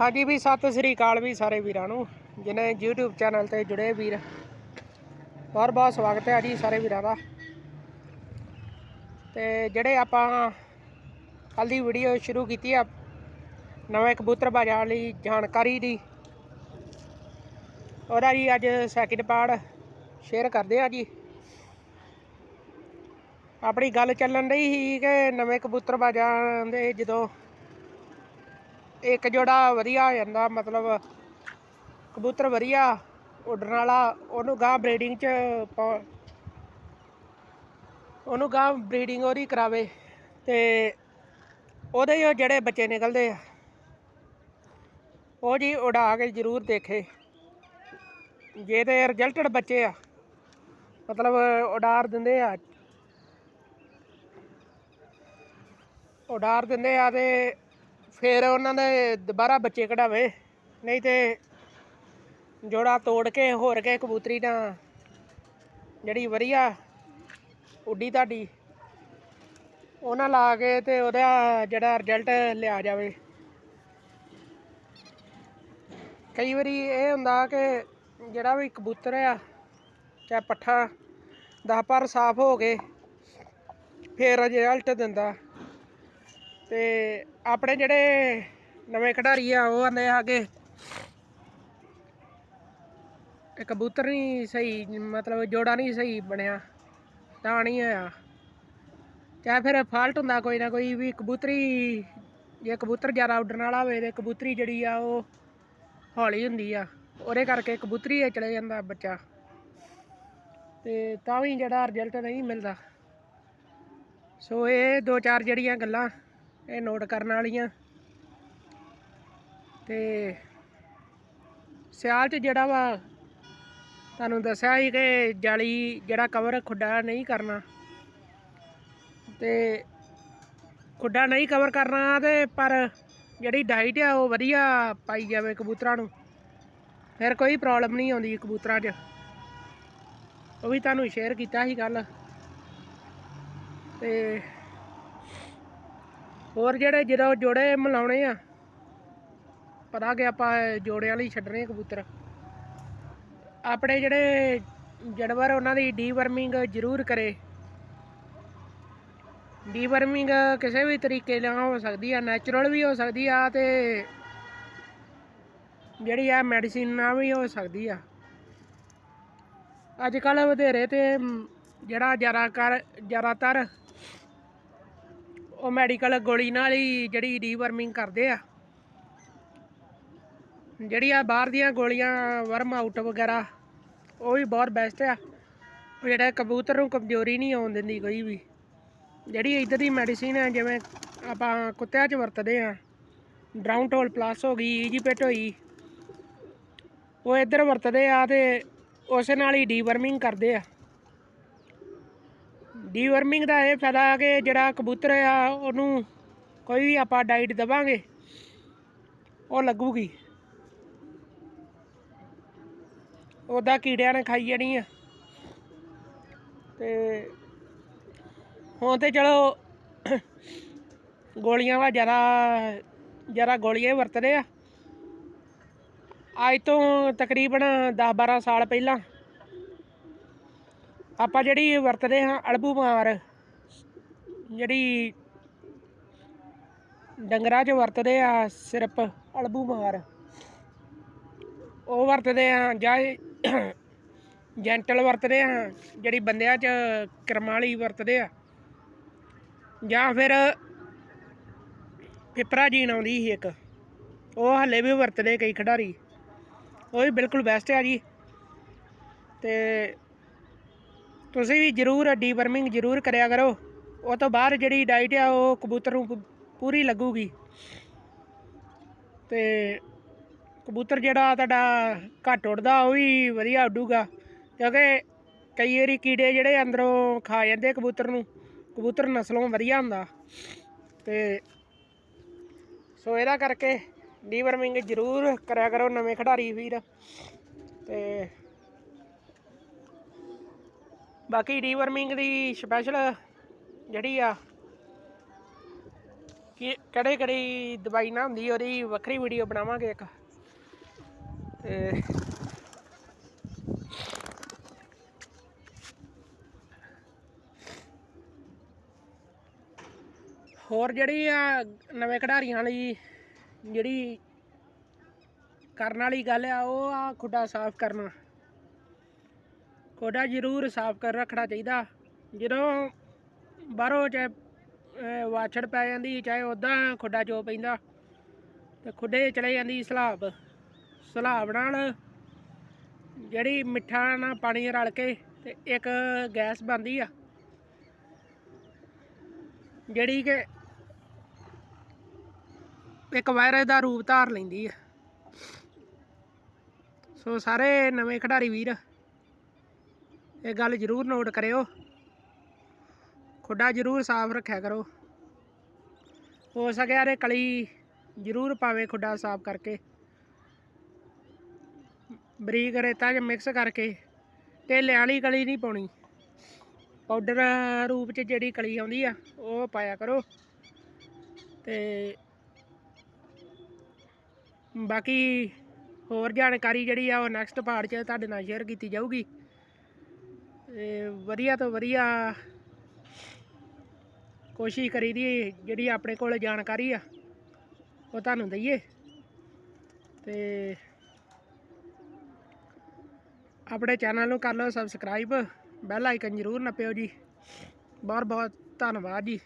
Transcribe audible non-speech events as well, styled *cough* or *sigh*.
ਹਾਂਜੀ ਵੀ ਸਤਿ ਸ੍ਰੀ ਅਕਾਲ ਵੀ ਸਾਰੇ ਵੀਰਾਂ ਨੂੰ ਜਿਨੇ YouTube ਚੈਨਲ ਤੇ ਜੁੜੇ ਵੀਰ। ਬਹੁਤ ਬਹੁਤ ਸਵਾਗਤ ਹੈ ਜੀ ਸਾਰੇ ਵੀਰਾਂ ਦਾ। ਤੇ ਜਿਹੜੇ ਆਪਾਂ ਕੱਲ ਦੀ ਵੀਡੀਓ ਸ਼ੁਰੂ ਕੀਤੀ ਆ, ਨਵੇਂ ਕਬੂਤਰ ਬਾਜ਼ਾਰ ਲਈ ਜਾਣਕਾਰੀ ਦੀ, ਉਹਦਾ ਜੀ ਅੱਜ ਸੈਕਿੰਡ ਪਾਰਟ ਸ਼ੇਅਰ ਕਰਦੇ ਆ ਜੀ। ਆਪਣੀ ਗੱਲ ਚੱਲਣ ਰਹੀ ਸੀ ਕਿ ਨਵੇਂ ਕਬੂਤਰ ਬਾਜ਼ਾਰ ਦੇ ਜਦੋਂ ਇੱਕ ਜੋੜਾ ਵਧੀਆ ਹੋ ਜਾਂਦਾ, ਮਤਲਬ ਕਬੂਤਰ ਵਧੀਆ ਉੱਡਣ ਵਾਲਾ, ਉਹਨੂੰ ਗਾਂ ਬਰੀਡਿੰਗ ਚ ਪਾ- ਉਹਨੂੰ ਗਾਂ ਬਰੀਡਿੰਗ ਉਹਦੀ ਕਰਾਵੇ ਤੇ ਉਹਦੇ ਹੀ ਉਹ ਜਿਹੜੇ ਬੱਚੇ ਨਿਕਲਦੇ ਆ, ਉਹ ਜੀ ਉਡਾ ਕੇ ਜ਼ਰੂਰ ਦੇਖੇ। ਜੇ ਤੇ ਰਿਜਲਟਡ ਬੱਚੇ ਆ, ਮਤਲਬ ਉਡਾਰ ਦਿੰਦੇ ਆ। ਉਡਾਰ ਦਿੰਦੇ ਆ ਤੇ ਫਿਰ ਉਹਨਾਂ ਦੇ ਦੁਬਾਰਾ ਬੱਚੇ ਕਢਾਵੇ। ਨਹੀਂ ਤੇ ਜੋੜਾ ਤੋੜ ਕੇ ਹੋਰ ਕੇ ਕਬੂਤਰੀ ਤਾਂ ਜਿਹੜੀ ਵਧੀਆ ਉੱਡੀ ਤੁਹਾਡੀ ਉਹਨਾਂ ਲਾ ਕੇ ਤੇ ਉਹਦਾ ਜਿਹੜਾ ਰਿਜ਼ਲਟ ਲਿਆ ਜਾਵੇ। ਕਈ ਵਾਰੀ ਇਹ ਹੁੰਦਾ ਕਿ ਜਿਹੜਾ ਵੀ ਕਬੂਤਰ ਆ, ਚਾਹੇ ਪੱਠਾ ਦਸ ਪਰ ਸਾਫ਼ ਹੋ ਗਏ ਫਿਰ ਰਿਜ਼ਲਟ ਦਿੰਦਾ। ਤੇ ਆਪਣੇ ਜਿਹੜੇ ਨਵੇਂ ਖਿਡਾਰੀ ਆ, ਉਹ ਆਂਦੇ ਆ ਕਿ ਇਹ ਕਬੂਤਰ ਨਹੀਂ ਸਹੀ, ਮਤਲਬ ਜੋੜਾ ਨਹੀਂ ਸਹੀ ਬਣਿਆ, ਤਾਂ ਨਹੀਂ ਹੋਇਆ। ਚਾਹੇ ਫਿਰ ਫਾਲਟ ਹੁੰਦਾ ਕੋਈ ਨਾ ਕੋਈ ਵੀ ਕਬੂਤਰੀ, ਜੇ ਕਬੂਤਰ ਜ਼ਿਆਦਾ ਉੱਡਣ ਵਾਲਾ ਹੋਵੇ ਤੇ ਕਬੂਤਰੀ ਜਿਹੜੀ ਆ, ਉਹ ਹੌਲੀ ਹੁੰਦੀ ਆ। ਉਹਦੇ ਕਰਕੇ ਕਬੂਤਰੀ ਚਲੇ ਜਾਂਦਾ ਬੱਚਾ। ਤੇ ਤਾਂ ਵੀ ਜਿਹੜਾ ਰਿਜ਼ਲਟ ਨਹੀਂ ਮਿਲਦਾ। ਸੋ ਇਹ ਦੋ ਚਾਰ ਜਿਹੜੀਆਂ ਗੱਲਾਂ ਇਹ ਨੋਟ ਕਰਨ ਵਾਲੀਆਂ। ਤੇ ਸਿਆਲ 'ਚ ਜਿਹੜਾ ਵਾ, ਤੁਹਾਨੂੰ ਦੱਸਿਆ ਸੀ ਕਿ ਜਾਲੀ ਜਿਹੜਾ ਕਵਰ ਖੁੱਡਾ ਨਹੀਂ ਕਰਨਾ। ਤੇ ਖੁੱਡਾ ਨਹੀਂ ਕਵਰ ਕਰਨਾ ਤੇ ਪਰ ਜਿਹੜੀ ਡਾਈਟ ਆ, ਉਹ ਵਧੀਆ ਪਾਈ ਜਾਵੇ ਕਬੂਤਰਾਂ ਨੂੰ। ਫਿਰ ਕੋਈ ਪ੍ਰੋਬਲਮ ਨਹੀਂ ਆਉਂਦੀ ਕਬੂਤਰਾਂ 'ਚ। ਉਹ ਵੀ ਤੁਹਾਨੂੰ ਸ਼ੇਅਰ ਕੀਤਾ ਸੀ ਕੱਲ ਤੇ ਹੋਰ ਜਿਹੜੇ ਜਦੋਂ ਜੋੜੇ ਮਿਲਾਉਣੇ ਆ, ਪਤਾ ਕਿ ਆਪਾਂ ਜੋੜਿਆਂ ਲਈ ਛੱਡਣੇ ਕਬੂਤਰ। ਆਪਣੇ ਜਿਹੜੇ ਜਾਨਵਰ ਉਹਨਾਂ ਦੀ ਡੀਵਰਮਿੰਗ ਜ਼ਰੂਰ ਕਰੇ। ਡੀਵਰਮਿੰਗ ਕਿਸੇ ਵੀ ਤਰੀਕੇ ਨਾਲ ਹੋ ਸਕਦੀ ਆ ਨੈਚੁਰਲ ਵੀ ਹੋ ਸਕਦੀ ਆ ਤੇ ਜਿਹੜੀ ਆ ਮੈਡੀਸਿਨ ਨਾਲ ਵੀ ਹੋ ਸਕਦੀ ਆ। ਅੱਜ ਕੱਲ ਵਧੇਰੇ ਤੇ ਜਿਹੜਾ ਜ਼ਿਆਦਾ ਕਰ ਜ਼ਿਆਦਾਤਰ ਉਹ ਮੈਡੀਕਲ ਗੋਲੀ ਨਾਲ ਹੀ ਜਿਹੜੀ ਡੀਵਰਮਿੰਗ ਕਰਦੇ ਆ। ਜਿਹੜੀ ਆ ਬਾਹਰ ਦੀਆਂ ਗੋਲੀਆਂ ਵਰਮ ਆਊਟ ਵਗੈਰਾ, ਉਹ ਵੀ ਬਹੁਤ ਬੈਸਟ ਆ। ਉਹ ਜਿਹੜਾ ਕਬੂਤਰ ਨੂੰ ਕਮਜ਼ੋਰੀ ਨਹੀਂ ਆਉਣ ਦਿੰਦੀ ਕੋਈ ਵੀ। ਜਿਹੜੀ ਇੱਧਰ ਦੀ ਮੈਡੀਸਿਨ ਹੈ ਜਿਵੇਂ ਆਪਾਂ ਕੁੱਤਿਆਂ 'ਚ ਵਰਤਦੇ ਆ ਡਰਾਊਨ ਟੋਲ ਪਲੱਸ ਹੋ ਗਈ ਈਜੀਪੇਟ ਹੋਈ, ਉਹ ਇੱਧਰ ਵਰਤਦੇ ਆ ਤੇ ਉਸੇ ਨਾਲ ਹੀ ਡੀਵਰਮਿੰਗ ਕਰਦੇ ਆ। ਡੀਵਰਮਿੰਗ ਦਾ ਇਹ ਫਾਇਦਾ ਹੈ ਕਿ ਜਿਹੜਾ ਕਬੂਤਰ ਆ, ਉਹਨੂੰ ਕੋਈ ਵੀ ਆਪਾਂ ਡਾਈਟ ਦਵਾਂਗੇ, ਉਹ ਲੱਗੂਗੀ। ਉਹਦਾ ਕੀੜਿਆਂ ਨੇ ਖਾਈ ਜਾਣੀ ਆ। ਤੇ ਹੁਣ ਤੇ ਚਲੋ ਗੋਲੀਆਂ ਵਾ ਜ਼ਿਆਦਾ ਜ਼ਿਆਦਾ ਗੋਲੀਆਂ ਹੀ ਵਰਤਦੇ ਆ। ਅੱਜ ਤੋਂ ਤਕਰੀਬਨ 10 12 ਸਾਲ ਪਹਿਲਾਂ ਆਪਾਂ ਜਿਹੜੀ ਵਰਤਦੇ ਹਾਂ ਅਲਬੂਮਾਰ ਜਿਹੜੀ ਡੰਗਰਾਂ 'ਚ ਵਰਤਦੇ ਆ ਸਿਰਫ ਅਲਬੂ ਮਾਰ, ਉਹ ਵਰਤਦੇ ਆ ਜਾਂ *coughs* ਜੈਂਟਲ ਵਰਤਦੇ ਆ ਜਿਹੜੀ ਬੰਦਿਆਂ 'ਚ ਕਰਮਾਲੀ ਵਰਤਦੇ ਆ। ਜਾਂ ਫਿਰ ਪਿਪਰਾ ਜੀਨ ਆਉਂਦੀ ਸੀ ਇੱਕ, ਉਹ ਹੱਲੇ ਵੀ ਵਰਤਦੇ ਕਈ ਖਿਡਾਰੀ। ਉਹ ਵੀ ਬਿਲਕੁਲ ਬੈਸਟ ਆ ਜੀ। ਤੇ ਤੁਸੀਂ ਵੀ ਜਰੂਰ ਡੀਵਰਮਿੰਗ ਜਰੂਰ ਕਰਿਆ ਕਰੋ। ਉਹ ਤੋਂ ਬਾਅਦ ਜਿਹੜੀ ਡਾਈਟ ਆ, ਉਹ ਕਬੂਤਰ ਨੂੰ ਪੂਰੀ ਲੱਗੂਗੀ। ਤੇ ਕਬੂਤਰ ਜਿਹੜਾ ਤੁਹਾਡਾ ਘੱਟ ਉੱਡਦਾ, ਉਹ ਵੀ ਵਧੀਆ ਉੱਡੂਗਾ। ਕਿਉਂਕਿ ਕਈ ਵਾਰੀ ਕੀੜੇ ਜਿਹੜੇ ਅੰਦਰੋਂ ਖਾ ਜਾਂਦੇ ਕਬੂਤਰ ਨੂੰ, ਕਬੂਤਰ ਨਸਲੋਂ ਵਧੀਆ ਹੁੰਦਾ। ਤੇ ਸੋ ਇਹਦਾ ਕਰਕੇ ਡੀਵਰਮਿੰਗ ਜ਼ਰੂਰ ਕਰਿਆ ਕਰੋ, ਨਵੇਂ ਖਿਡਾਰੀ ਵੀਰ ਤੇ ਬਾਕੀ ਡੀਵਰਮਿੰਗ ਦੀ ਸਪੈਸ਼ਲ ਜਿਹੜੀ ਆ, ਕਿ ਕਿਹੜੇ ਕਿਹੜੀ ਦਵਾਈ ਨਾ ਹੁੰਦੀ, ਉਹਦੀ ਵੱਖਰੀ ਵੀਡੀਓ ਬਣਾਵਾਂਗੇ ਇੱਕ। ਤੇ ਹੋਰ ਜਿਹੜੀ ਆ ਨਵੇਂ ਖਿਡਾਰੀਆਂ ਵਾਲੀ ਜਿਹੜੀ ਕਰਨ ਵਾਲੀ ਗੱਲ ਆ, ਉਹ ਆ ਖੁੱਡਾ ਸਾਫ਼ ਕਰਨਾ। ਖੁੱਡਾ ਜ਼ਰੂਰ ਸਾਫ਼ ਕਰ ਰੱਖਣਾ ਚਾਹੀਦਾ। ਜਦੋਂ ਬਾਹਰੋਂ ਚਾਹੇ ਵਾਛੜ ਪੈ ਜਾਂਦੀ, ਚਾਹੇ ਉਦਾਂ ਖੁੱਡਾ ਚੋ ਪੈਂਦਾ, ਤੇ ਖੁੱਡੇ ਚਲੇ ਜਾਂਦੀ ਸਲਾਬ। ਸਲਾਬ ਨਾਲ ਜਿਹੜੀ ਮਿੱਠਾ ਨਾਲ ਪਾਣੀ ਰਲ ਕੇ ਤੇ ਇੱਕ ਗੈਸ ਬਣਦੀ ਆ। ਜਿਹੜੀ ਕਿ ਇੱਕ ਵਾਇਰਸ ਦਾ ਰੂਪ ਧਾਰ ਲੈਂਦੀ ਆ। ਸੋ ਸਾਰੇ ਨਵੇਂ ਖਿਡਾਰੀ ਵੀਰ ਇਹ ਗੱਲ ਜ਼ਰੂਰ ਨੋਟ ਕਰਿਓ। ਖੁੱਡਾ ਜ਼ਰੂਰ ਸਾਫ਼ ਰੱਖਿਆ ਕਰੋ। ਹੋ ਸਕਿਆ ਰੇ ਕਲੀ ਜ਼ਰੂਰ ਪਾਵੇ ਖੁੱਡਾ ਸਾਫ਼ ਕਰਕੇ। ਬਰੀਕ ਰੇਤਾ 'ਚ ਮਿਕਸ ਕਰਕੇ ਢੇਲੇ ਵਾਲੀ ਕਲੀ ਨਹੀਂ ਪਾਉਣੀ। ਪਾਊਡਰ ਰੂਪ 'ਚ ਜਿਹੜੀ ਕਲੀ ਆਉਂਦੀ ਆ, ਉਹ ਪਾਇਆ ਕਰੋ। ਤੇ ਬਾਕੀ ਹੋਰ ਜਾਣਕਾਰੀ ਜਿਹੜੀ ਆ ਉਹ ਨੈਕਸਟ ਪਾਰਟ 'ਚ ਤੁਹਾਡੇ ਨਾਲ ਸ਼ੇਅਰ ਕੀਤੀ ਜਾਊਗੀ। ਤੇ ਵਧੀਆ ਤੋਂ ਵਧੀਆ ਕੋਸ਼ਿਸ਼ ਕਰੀ ਦੀ ਜਿਹੜੀ ਆਪਣੇ ਕੋਲ ਜਾਣਕਾਰੀ ਆ, ਉਹ ਤੁਹਾਨੂੰ ਦਈਏ। ਤੇ ਆਪਣੇ ਚੈਨਲ ਨੂੰ ਕਰ ਲਓ ਸਬਸਕ੍ਰਾਈਬ, ਬੈਲ ਆਈਕਨ ਜ਼ਰੂਰ ਨੱਪਿਓ ਜੀ। ਬਹੁਤ ਬਹੁਤ ਧੰਨਵਾਦ ਜੀ।